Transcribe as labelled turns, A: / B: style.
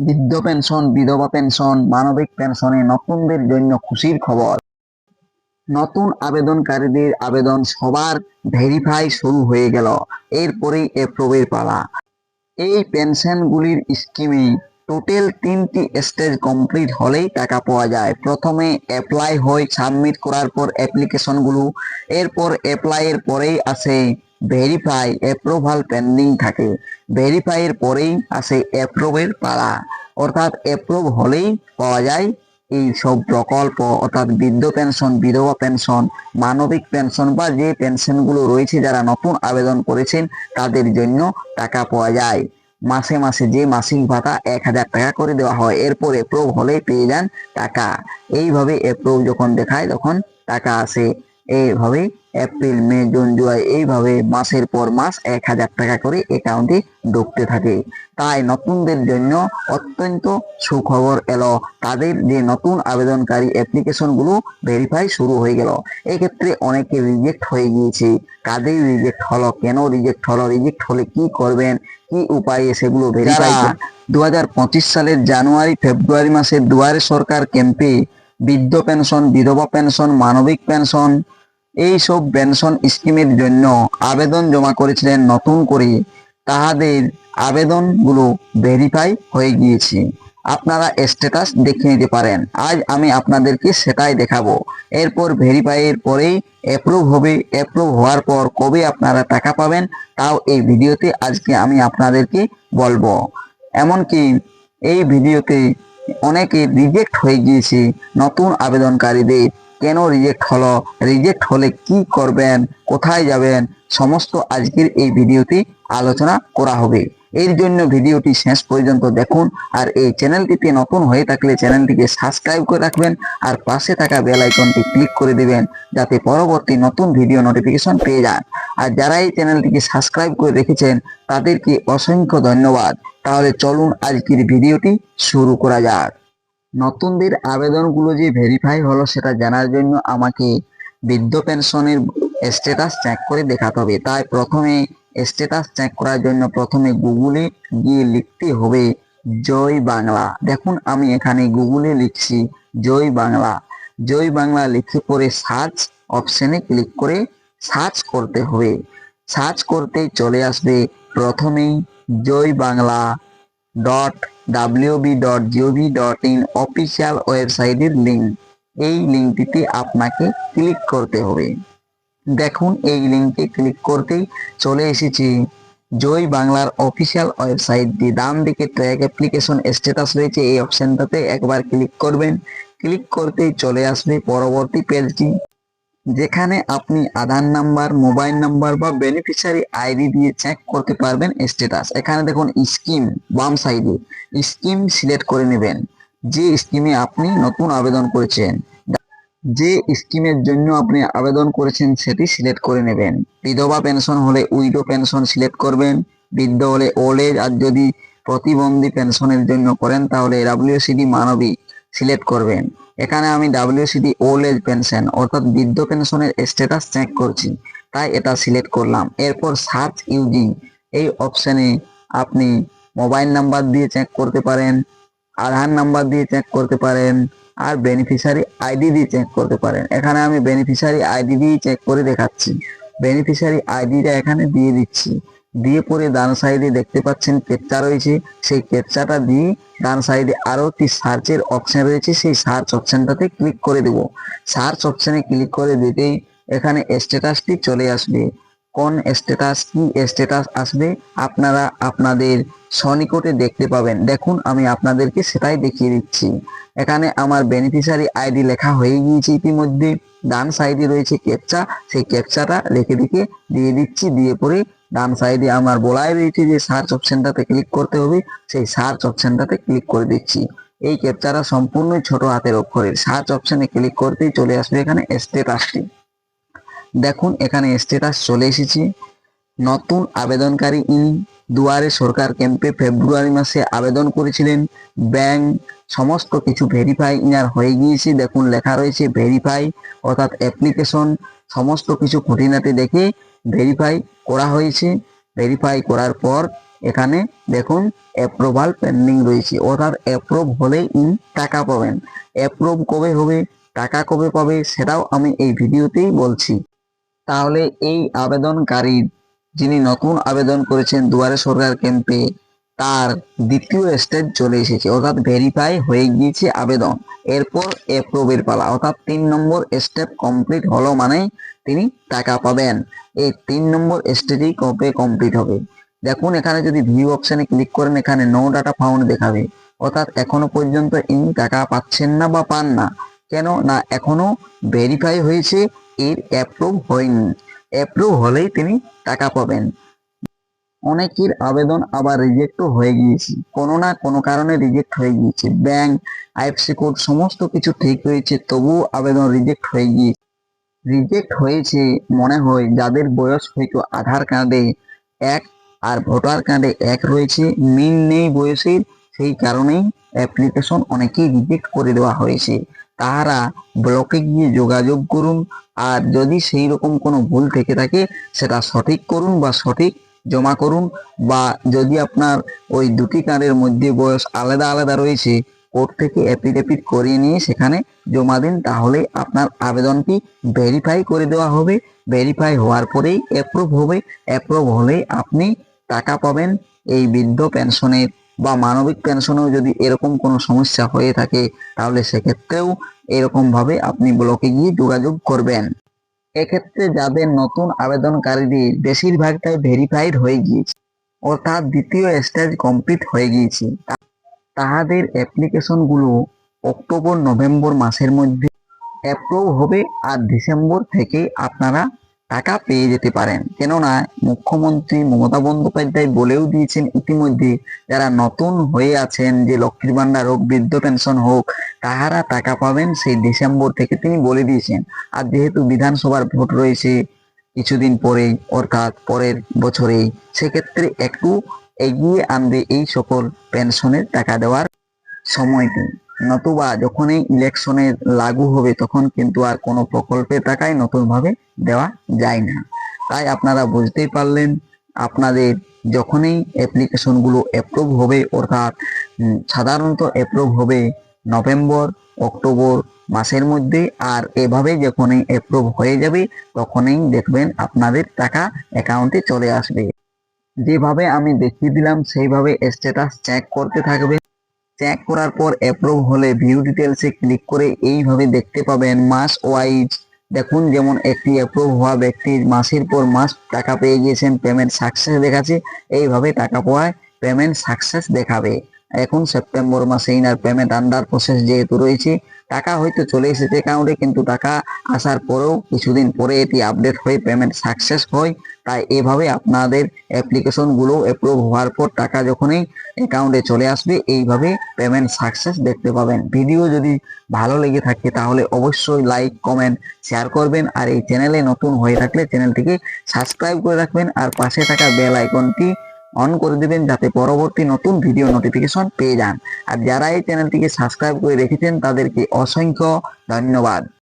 A: বৃদ্ধ পেনশন, বিধবা পেনশন, মানবিক পেনশনে নতুনদের জন্য খুশির খবর। নতুন আবেদনকারীদের আবেদন সবার ভেরিফাই শুরু হয়ে গেল। এরপরেই এপ্রুভের পালা। এই পেনশনগুলির স্কিমে টোটাল তিনটি স্টেজ কমপ্লিট হলেই টাকা পাওয়া যায়। প্রথমে অ্যাপ্লাই হয় সাবমিট করার পর অ্যাপ্লিকেশনগুলো এরপর অ্যাপ্লাইয়ের পরেই আসে ভেরিফাই অ্যাপ্রুভাল পেন্ডিং থাকে। ভেরিফাইয়ের পরেই আসে অ্যাপ্রুভের পালা। অর্থাৎ অ্যাপ্রুভ হলেই পাওয়া যায় এই সব প্রকল্প। অর্থাৎ বৃদ্ধ পেনশন, বিধবা পেনশন, মানবিক পেনশন বা যে পেনশনগুলো রয়েছে, যারা নতুন আবেদন করেছেন, তাদের জন্য টাকা পাওয়া যায়। মাসে মাসে যে মাসিক ভাতা এক হাজার টাকা করে দেওয়া হয়, এরপর এপ্রুভ হলে পেয়ে যান টাকা। এইভাবে এপ্রুভ যখন দেখায়, তখন টাকা আসে। এইভাবে এপ্রিল মে জুন জুলাই এইভাবে মাসের পর মাস এক হাজার টাকা করে অ্যাকাউন্টে ঢুকতে থাকে। তাই নতুনদের জন্য অত্যন্ত সুখবর এলো। তাদের যে নতুন আবেদনকারী অ্যাপ্লিকেশনগুলো ভেরিফাই শুরু হয়ে গেল। এক্ষেত্রে অনেকে রিজেক্ট হয়ে গিয়েছে। কাদের রিজেক্ট হলো কেন রিজেক্ট হলো রিজেক্ট হলে কি করবেন কি উপায়ে সেগুলো ভেরিফাই দু হাজার পঁচিশ সালের জানুয়ারি ফেব্রুয়ারি মাসে দুয়ারে সরকার ক্যাম্পে বৃদ্ধ পেনশন বিধবা পেনশন মানবিক পেনশন এই সব পেনশন স্কিমের জন্য আবেদন জমা করেছিলেন নতুন করে তাহাদের আবেদনগুলো ভেরিফাই হয়ে গিয়েছে। আপনারা স্ট্যাটাস দেখে নিতে পারেন। আজ আমি আপনাদেরকে সেটাই দেখাবো। এরপর ভেরিফাইয়ের পরেই অ্যাপ্রুভ হবে। অ্যাপ্রুভ হওয়ার পর কবে আপনারা টাকা পাবেন, তাও এই ভিডিওতে আজকে আমি আপনাদেরকে বলব। এমনকি এই ভিডিওতে অনেকে রিজেক্ট হয়ে গিয়েছে নতুন আবেদনকারীদের। কেন রিজেক্ট হলো? রিজেক্ট হলে কি করবেন? কোথায় যাবেন? সমস্ত আজকের এই ভিডিওটি আলোচনা করা হবে। এর জন্য ভিডিওটি শেষ পর্যন্ত দেখুন আর এই চ্যানেলটিতে নতুন হয়ে থাকলে চ্যানেলটিকে সাবস্ক্রাইব করে রাখবেন আর পাশে থাকা বেল আইকনটি ক্লিক করে দিবেন যাতে পরবর্তী নতুন ভিডিও নোটিফিকেশন পেয়ে যান। আর যারা এই চ্যানেলটিকে সাবস্ক্রাইব করে রেখেছেন, তাদেরকে অসংখ্য ধন্যবাদ। তাহলে চলুন আজকের ভিডিওটি শুরু করা যাক। নতুনদের আবেদনগুলো যে ভেরিফাই হলো সেটা জানার জন্য আমাকে বৃদ্ধ পেনশনের স্ট্যাটাস চেক করে দেখাতে হবে। তাই প্রথমে স্ট্যাটাস চেক করার জন্য প্রথমে গুগলে গিয়ে লিখতে হবে, জয় বাংলা। দেখুন, আমি এখানে গুগলে লিখছি, জয় বাংলা। জয় বাংলা লিখে পরে সার্চ অপশনে ক্লিক করে সার্চ করতে হবে। সার্চ করতে চলে আসবে। প্রথমেই Joy Bangla dot in official ওয়েবসাইটের লিঙ্ক এই লিঙ্কটিতে আপনাকে ক্লিক করতে হবে। দেখুন, এই লিঙ্কে ক্লিক করতেই চলে এসেছি। জয় বাংলার অফিসিয়াল ওয়েবসাইটটি ডান দিকে ট্র্যাক অ্যাপ্লিকেশন স্ট্যাটাস রয়েছে, এই অপশনটাতে একবার ক্লিক করবেন। ক্লিক করতেই চলে আসবে পরবর্তী পেজটি যেখানে আপনি আধার নাম্বার, মোবাইল নাম্বার বা বেনিফিশিয়ারি আইডি দিয়ে চেক করতে পারবেন স্ট্যাটাস এখানে দেখুন স্কিম বাম সাইডে স্কিম সিলেক্ট করে নেবেন। যে স্কিমে আপনি নতুন আবেদন করেছেন, যে স্কিমের জন্য আপনি আবেদন করেছেন সেটি সিলেক্ট করে নেবেন। বিধবা পেনশন হলে উইডো পেনশন সিলেক্ট করবেন। বৃদ্ধ হলে ওল্ড এজ আর যদি প্রতিবন্ধী পেনশনের জন্য করেন, তাহলে ডাব্লিউসিডি মানবিক। সিলেক্ট করবেন। এখানে আমি ডাব্লিউসিডি ওল্ড এজ পেনশন অর্থাৎ বৃদ্ধ পেনশনের স্ট্যাটাস চেক করছি, তাই এটা সিলেক্ট করলাম। এরপর সার্চ ইউজিং এই অপশনে আপনি মোবাইল নাম্বার দিয়ে চেক করতে পারেন, আধার নাম্বার দিয়ে চেক করতে পারেন, আর বেনিফিশিয়ারি আইডি দিয়ে চেক করতে পারেন। এখানে আমি বেনিফিশিয়ারি আইডি দিয়ে চেক করে দেখাচ্ছি। বেনিফিশিয়ারি আইডিটা এখানে দিয়ে দিচ্ছি। দিয়ে পরে ডান সাইডে দেখতে পাচ্ছেন ক্যাপচা রয়েছে। সেই ক্যাপচাটা দিয়ে ডান সাইডে আরও একটি সার্চের অপশন রয়েছে। সেই সার্চ অপশনটাতে ক্লিক করে দেব। সার্চ অপশনে ক্লিক করে দিতেই এখানে স্ট্যাটাসটি চলে আসবে। কোন স্ট্যাটাস, কি স্ট্যাটাস আসবে আপনারা আপনাদের সনিকটে দেখতে পাবেন। দেখুন, আমি আপনাদেরকে সেটাই দেখিয়ে দিচ্ছি। এখানে আমার বেনিফিশিয়ারি আইডি লেখা হয়ে গিয়েছে ইতিমধ্যে। ডান সাইডে রয়েছে ক্যাপচা সেই ক্যাপচাটা রেখে দিকে দিয়ে দিচ্ছি। দিয়ে পরে ডান সাইডে আমার বলাই রয়েছে যে সার্চ অপশনটাতে ক্লিক করতে হবে, সেই সার্চ অপশনটাতে ক্লিক করে দিচ্ছি। এই ক্যাপচাটা সম্পূর্ণই ছোট হাতের অক্ষরের। সার্চ অপশনে ক্লিক করতেই চলে আসবে এখানে স্টেটাসটি দেখুন, এখানে স্টেটাস চলে এসেছে। নতুন আবেদনকারী ইনি দুয়ারে সরকার ক্যাম্পে ফেব্রুয়ারি মাসে আবেদন করেছিলেন। ব্যাংক সমস্ত কিছু ভেরিফাই ইনার হয়ে গিয়েছে। দেখুন, লেখা রয়েছে ভেরিফাই অর্থাৎ অ্যাপ্লিকেশন সমস্ত কিছু খুঁটিনাটি দেখে ভেরিফাই করা হয়েছে। ভেরিফাই করার পর এখানে দেখুন অ্যাপ্রুভাল পেন্ডিং রয়েছে। অর্থাৎ অ্যাপ্রুভ হলেই ইনি টাকা পাবেন। অ্যাপ্রুভ কবে হবে, টাকা কবে পাবে সেটাও আমি এই ভিডিওতেই বলছি। তাহলে এই আবেদনকারীর যিনি নতুন আবেদন করেছেন দুয়ারে সরকার ক্যাম্পে, তার দ্বিতীয় স্টেজ চলে এসেছে। অর্থাৎ ভেরিফাই হয়ে গিয়েছে আবেদন। এরপর অ্যাপ্রুভের পালা। অর্থাৎ তিন নম্বর স্টেপ কমপ্লিট হলো মানেই তিনি টাকা পাবেন। এই তিন নম্বর স্টেজেই কবে কমপ্লিট হবে। দেখুন, এখানে যদি ভিউ অপশনে ক্লিক করেন, এখানে নো ডাটা ফাউন্ড দেখাবে। অর্থাৎ এখনও পর্যন্ত ইনি টাকা পাচ্ছেন না বা পান না। কেন? না, এখনও ভেরিফাই হয়েছে, এর অ্যাপ্রুভ হয়নি। অ্যাপ্রুভ হলেই তিনি টাকা পাবেন। অনেকের আবেদন আবার রিজেক্টও হয়ে গিয়েছে। কোনো না কোনো কারণে রিজেক্ট হয়ে গিয়েছে। ব্যাংক আইএফসি কোড সমস্ত কিছু ঠিক রয়েছে তবুও আবেদন রিজেক্ট হয়ে গিয়েছে। রিজেক্ট হয়েছে মনে হয় যাদের বয়স হয়তো আধার কার্ডে এক আর ভোটার কার্ডে এক রয়েছে মিল নেই বয়সের, সেই কারণেই অ্যাপ্লিকেশন অনেকেই রিজেক্ট করে দেওয়া হয়েছে। তাহারা ব্লকে গিয়ে যোগাযোগ করুন, আর যদি সেই রকম কোনো ভুল থেকে থাকে, সেটা সঠিক করুন বা সঠিক জমা করুন, বা যদি আপনার ওই দুটি কার্ডের মধ্যে বয়স আলাদা আলাদা রয়েছে কোর্ট থেকে অ্যাপিডেপিট করিয়ে নিয়ে সেখানে জমা দিন তাহলে আপনার আবেদনটি ভেরিফাই করে দেওয়া হবে। ভেরিফাই হওয়ার পরেই অ্যাপ্রুভ হবে। অ্যাপ্রুভ হলেই আপনি টাকা পাবেন এই বৃদ্ধ পেনশনের বা মানবিক পেনশনেও যদি এরকম কোনো সমস্যা হয়ে থাকে, তাহলে সেক্ষেত্রেও এরকম ভাবে আপনি ব্লকে গিয়ে যোগাযোগ করবেন। এক্ষেত্রে যাদের নতুন আবেদনকারীদের বেশিরভাগটাই ভেরিফাইড হয়ে গিয়েছে, অর্থাৎ দ্বিতীয় স্টেজ কমপ্লিট হয়ে গিয়েছে। তাহাদের অ্যাপ্লিকেশনগুলো অক্টোবর, নভেম্বর মাসের মধ্যে অ্যাপ্রুভ হবে আর ডিসেম্বর থেকে আপনারা টাকা পেয়ে যেতে পারেন। কেননা মুখ্যমন্ত্রী মমতা বন্দ্যোপাধ্যায় বলেও দিয়েছেন ইতিমধ্যে, যারা নতুন হয়ে আছেন, যে লক্ষ্মীর ভান্ডার হোক, বৃদ্ধ পেনশন হোক, তাহারা টাকা পাবেন সেই ডিসেম্বর থেকে তিনি বলে দিয়েছেন। আর যেহেতু বিধানসভার ভোট রয়েছে, কিছুদিন পরেই অর্থাৎ পরের বছরেই, সেক্ষেত্রে একটু এগিয়ে আনবে এই সকল পেনশনের টাকা দেওয়ার সময়টি। নতুবা যখনই ইলেকশনের লাগু হবে, তখন কিন্তু আর কোনো প্রকল্পের টাকাই নতুনভাবে দেওয়া যায় না। তাই আপনারা বুঝতেই পারলেন, আপনাদের যখনই অ্যাপ্লিকেশনগুলো অ্যাপ্রুভ হবে, অর্থাৎ সাধারণত অ্যাপ্রুভ হবে নভেম্বর, অক্টোবর মাসের মধ্যে, আর এভাবে যখনই অ্যাপ্রুভ হয়ে যাবে, তখনই দেখবেন আপনাদের টাকা অ্যাকাউন্টে চলে আসবে। যেভাবে আমি দেখিয়ে দিলাম, সেইভাবে স্ট্যাটাস চেক করতে থাকবে। চেক করার পর অ্যাপ্রুভ হলে ভিউ ডিটেলসে ক্লিক করে এইভাবে দেখতে পাবেন মাস ওয়াইজ দেখুন, যেমন একটি অ্যাপ্রুভ হওয়া ব্যক্তির মাসের পর মাস টাকা পেয়ে গিয়েছেন পেমেন্ট সাকসেস দেখাচ্ছে। এইভাবে টাকা পাওয়ায় পেমেন্ট সাকসেস দেখাবে। এখন সেপ্টেম্বর মাসে ইনার পেমেন্ট আন্ডার প্রসেস যেহেতু রয়েছে টাকা হয়তো চলে এসেছে অ্যাকাউন্টে কিন্তু টাকা আসার পরেও কিছুদিন পরে এটি আপডেট হয়ে পেমেন্ট সাকসেস হয়। তাই এভাবে আপনাদের অ্যাপ্লিকেশনগুলো অ্যাপ্রুভ হওয়ার পর টাকা যখনই অ্যাকাউন্টে চলে আসবে, এইভাবে পেমেন্ট সাকসেস দেখতে পাবেন। ভিডিও যদি ভালো লেগে থাকে তাহলে অবশ্যই লাইক কমেন্ট শেয়ার করবেন। আর এই চ্যানেলে নতুন হয়ে থাকলে চ্যানেলটিকে সাবস্ক্রাইব করে রাখবেন। আর পাশে থাকা বেল আইকনটি অন করে দিবেন যাতে পরবর্তী নতুন ভিডিও নোটিফিকেশন পেয়ে যান। আর যারা এই চ্যানেলটিকে সাবস্ক্রাইব করে রেখেছেন, তাদেরকে অসংখ্য ধন্যবাদ।